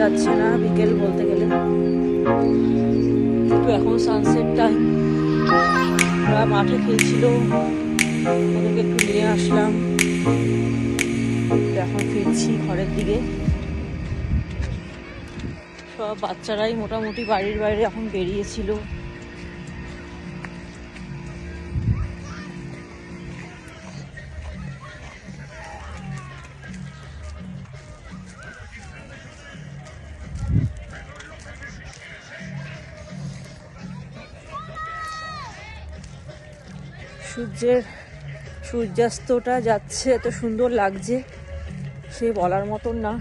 যাচ্ছে না বিকেল বলতে গেলে। কিন্তু এখন সানসেট টাইম ওরা মাঠে খেয়েছিল ওদেরকে একটু নিয়ে আসলাম। এখন ফিরছি ঘরের দিকে। সব বাচ্চারাই মোটামুটি বাড়ির বাইরে এখন বেরিয়েছিল। সূর্যের সূর্যাস্তটা যাচ্ছে, এত সুন্দর লাগছে। সে বলার মতন না।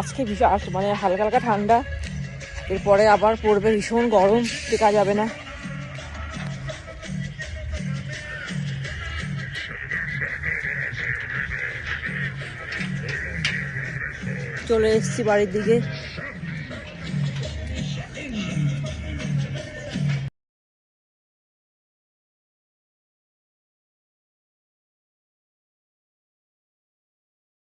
আজকে ভীষণ মানে হালকা হালকা ঠান্ডা। এরপরে আবার পড়বে ভীষণ গরম টেকা যাবে না। চলে এসেছি বাড়ির দিকে।